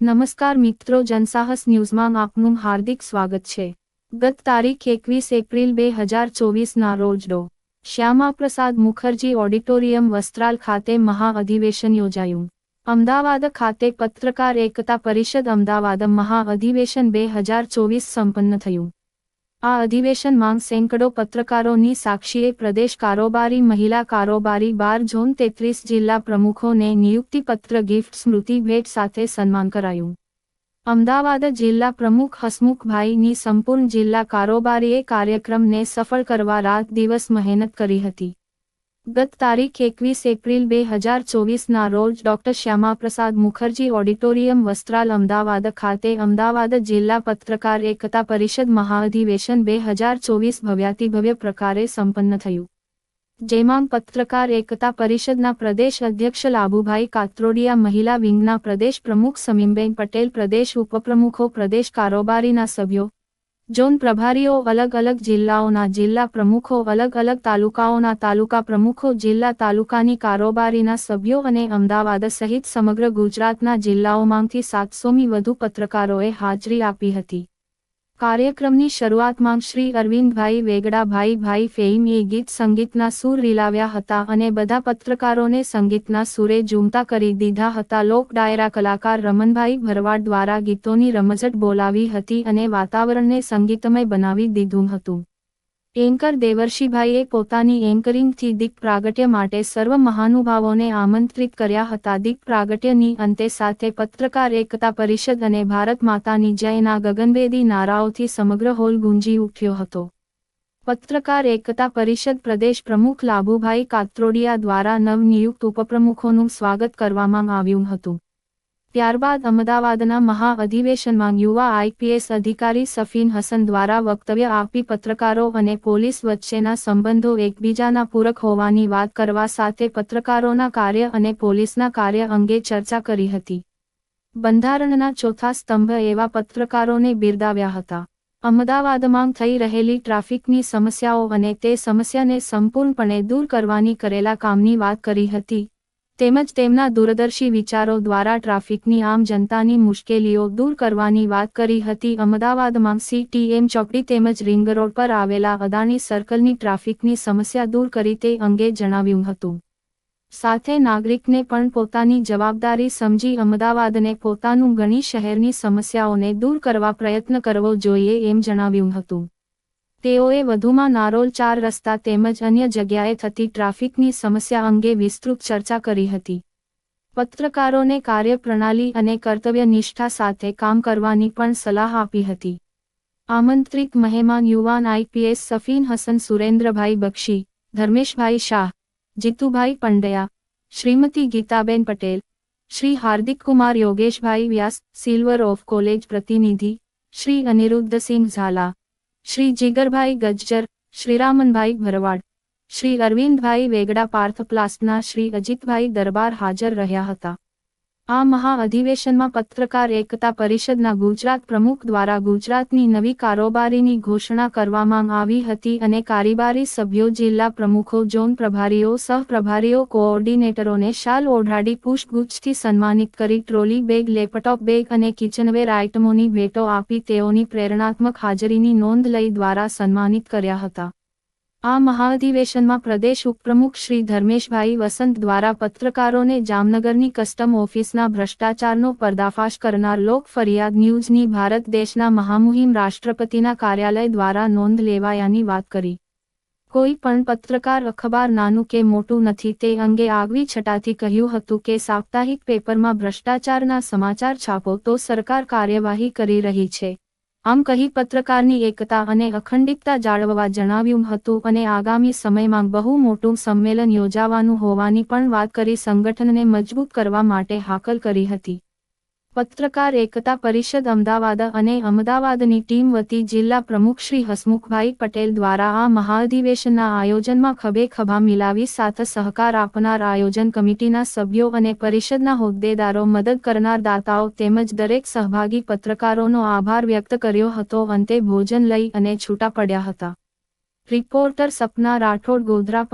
નમસ્કાર મિત્રો, જનસાહસ ન્યૂઝમાં આપનું હાર્દિક સ્વાગત છે. ગત તારીખ એકવીસ એપ્રિલ બે હજાર ચોવીસના રોજ ડો. શ્યામાપ્રસાદ મુખર્જી ઓડિટોરિયમ વસ્ત્રાલ ખાતે મહાઅધિવેશન યોજાયું. અમદાવાદ ખાતે પત્રકાર એકતા પરિષદ અમદાવાદ મહાઅધિવેશન બે હજાર ચોવીસ સંપન્ન થયું. આ અધિવેશનમાં સેંકડો પત્રકારોની સાક્ષીએ પ્રદેશ કારોબારી, મહિલા કારોબારી, બાર ઝોન તેત્રીસ જિલ્લા પ્રમુખોને નિયુક્તિપત્ર ગિફ્ટ સ્મૃતિ ભેટ સાથે સન્માન કરાયું. અમદાવાદ જિલ્લા પ્રમુખ હસમુખભાઈની સંપૂર્ણ જિલ્લા કારોબારીએ કાર્યક્રમને સફળ કરવા રાત દિવસ મહેનત કરી હતી. ગત તારીખ એકવીસ એપ્રિલ બે હજાર ચોવીસના રોજ ડોક્ટર શ્યામાપ્રસાદ મુખર્જી ઓડિટોરિયમ વસ્ત્રાલ અમદાવાદ ખાતે અમદાવાદ જિલ્લા પત્રકાર એકતા પરિષદ મહાઅધિવેશન બે હજાર ચોવીસ ભવ્યાતિભવ્ય પ્રકારે સંપન્ન થયું. જેમાં પત્રકાર એકતા પરિષદના પ્રદેશ અધ્યક્ષ લાભુભાઈ કાત્રોડિયા, મહિલા વિંગના પ્રદેશ પ્રમુખ સમીમબેન પટેલ, પ્રદેશ ઉપપ્રમુખો, પ્રદેશ કારોબારીના સભ્યો ઝોન પ્રભારીઓ અલગ અલગ જિલ્લાઓના જિલ્લા પ્રમુખો, અલગ અલગ તાલુકાઓના તાલુકા પ્રમુખો, જિલ્લા તાલુકાની કારોબારીના સભ્યો અને અમદાવાદ સહિત સમગ્ર ગુજરાતના જિલ્લાઓમાંથી સાતસોમી વધુ પત્રકારોએ હાજરી આપી હતી. કાર્યક્રમની શરૂઆતમાં શ્રી અરવિંદભાઈ વેગડાભાઈ ભાઈ ફેઈમ ગીત સંગીતના સૂર રીલાવ્યા હતા અને બધા પત્રકારોને સંગીતના સૂરે ઝૂમતા કરી દીધા હતા. લોક ડાયરા કલાકાર રમનભાઈ ભરવાડ દ્વારા ગીતોની રમઝટ બોલાવી હતી અને વાતાવરણને સંગીતમય બનાવી દીધું હતું. એન્કર દેવર્ષિભાઈએ પોતાની એન્કરિંગથી દિક પ્રાગટ્ય માટે સર્વ મહાનુભાવોને આમંત્રિત કર્યા હતા. દિક પ્રાગટ્યની અંતે સાથે પત્રકાર એકતા પરિષદ અને ભારત માતાની જયના ગગનભેદી નારાઓથી સમગ્ર હોલ ગુંજી ઉઠ્યો હતો. પત્રકાર એકતા પરિષદ પ્રદેશ પ્રમુખ લાભુભાઈ કાત્રોડિયા દ્વારા નવનિયુક્ત ઉપપ્રમુખોનું સ્વાગત કરવામાં આવ્યું હતું. ત્યારબાદ અમદાવાદના મહાઅધિવેશનમાં યુવા આઈપીએસ અધિકારી સફીન હસન દ્વારા વક્તવ્ય આપી પત્રકારો અને પોલીસ વચ્ચેના સંબંધો એકબીજાના પૂરક હોવાની વાત કરવા સાથે પત્રકારોના કાર્ય અને પોલીસના કાર્ય અંગે ચર્ચા કરી હતી. બંધારણના ચોથા સ્તંભ એવા પત્રકારોને બિરદાવ્યા હતા. અમદાવાદમાં થઈ રહેલી ટ્રાફિકની સમસ્યાઓ અને તે સમસ્યાને સંપૂર્ણપણે દૂર કરવાની કરેલા કામની વાત કરી હતી. તેમજ તેમના દૂરદર્શી વિચારો દ્વારા ટ્રાફિકની આમ જનતાની મુશ્કેલીઓ દૂર કરવાની વાત કરી હતી. અમદાવાદમાં સીટીએમ ચોકડી તેમજ રિંગ રોડ પર આવેલા અદાણી સર્કલની ટ્રાફિકની સમસ્યા દૂર કરી તે અંગે જણાવ્યું હતું. સાથે નાગરિકને પણ પોતાની જવાબદારી સમજી અમદાવાદને પોતાનું ગણી શહેરની સમસ્યાઓને દૂર કરવા પ્રયત્ન કરવો જોઈએ એમ જણાવ્યું હતું. તેઓએ વધુમાં નારોલ ચાર રસ્તા તેમજ અન્ય જગ્યાએ થતી ટ્રાફિકની સમસ્યા અંગે વિસ્તૃત ચર્ચા કરી હતી. પત્રકારોને કાર્યપ્રણાલી અને કર્તવ્ય નિષ્ઠા સાથે કામ કરવાની પણ સલાહ આપી હતી. આમંત્રિત મહેમાન યુવાન IPS Safin Hasan, Surendrabhai Bakshi, Dharmeshbhai Shah, Jitubhai Pandya, Shrimati Geetaben Patel, Shri Hardik Kumar, Yogeshbhai Vyas, Silver Oak College પ્રતિનિધિ, શ્રી અનિરુદ્ધસિંહ ઝાલા શ્રી જીગરભાઈ ગજ્જર શ્રીરામનભાઈ ભરવાડ, શ્રી અરવિંદભાઈ વેગડા પાર્થ પ્લાસ્ટના શ્રી અજીતભાઈ દરબાર હાજર રહ્યા હતા. આ મહાઅધિવેશનમાં પત્રકાર એકતા પરિષદના ગુજરાત પ્રમુખ દ્વારા ગુજરાતની નવી કારોબારીની ઘોષણા કરવામાં આવી હતી અને કારીબારી સભ્યો, જિલ્લા પ્રમુખો, ઝોન પ્રભારીઓ સહપ્રભારીઓ કોઓર્ડિનેટરોને શાલ ઓઢાડી પુષ્પગુચ્છથી સન્માનિત કરી ટ્રોલી બેગ, લેપટોપ બેગ અને કિચનવેર આઇટમોની ભેટો આપી તેઓની પ્રેરણાત્મક હાજરીની નોંધ લઈ દ્વારા સન્માનિત કર્યા હતા. આ મહાઅધિવેશનમાં પ્રદેશ ઉપપ્રમુખ શ્રી ધર્મેશભાઈ વસંત દ્વારા પત્રકારોને જામનગરની કસ્ટમ ઓફિસના ભ્રષ્ટાચારનો પર્દાફાશ કરનાર લોક ફરિયાદ ન્યૂઝની ભારત દેશના મહામુહિમ રાષ્ટ્રપતિના કાર્યાલય દ્વારા નોંધ લેવાયાની વાત કરી. કોઈ પણ પત્રકાર અખબાર નાનું કે મોટું નથી તે અંગે આગવી છટાથી કહ્યું હતું કે સાપ્તાહિક પેપરમાં ભ્રષ્ટાચારના સમાચાર છાપો તો સરકાર કાર્યવાહી કરી રહી છે. આમ કહી પત્રકારની એકતા અને અખંડિતતા જાળવવા જણાવ્યું હતું અને આગામી સમયમાં બહુ મોટું સંમેલન યોજાવાનું હોવાની પણ વાત કરી સંગઠનને મજબૂત કરવા માટે હાકલ કરી હતી. પત્રકાર એકતા પરિષદ અમદાવાદ અને અમદાવાદની ટીમ વતી જિલ્લા પ્રમુખ શ્રી હસમુખભાઈ પટેલ દ્વારા આ મહાઅધિવેશનના આયોજનમાં ખભે ખભા મિલાવી સાથે સહકાર આપનાર આયોજન કમિટીના સભ્યો અને પરિષદના હોદ્દેદારો મદદ કરનાર દાતાઓ તેમજ દરેક સહભાગી પત્રકારોનો આભાર વ્યક્ત કર્યો હતો. અંતે ભોજન લઈ અને છૂટા પડ્યા હતા. રિપોર્ટર સપના રાઠોડ ગોધરા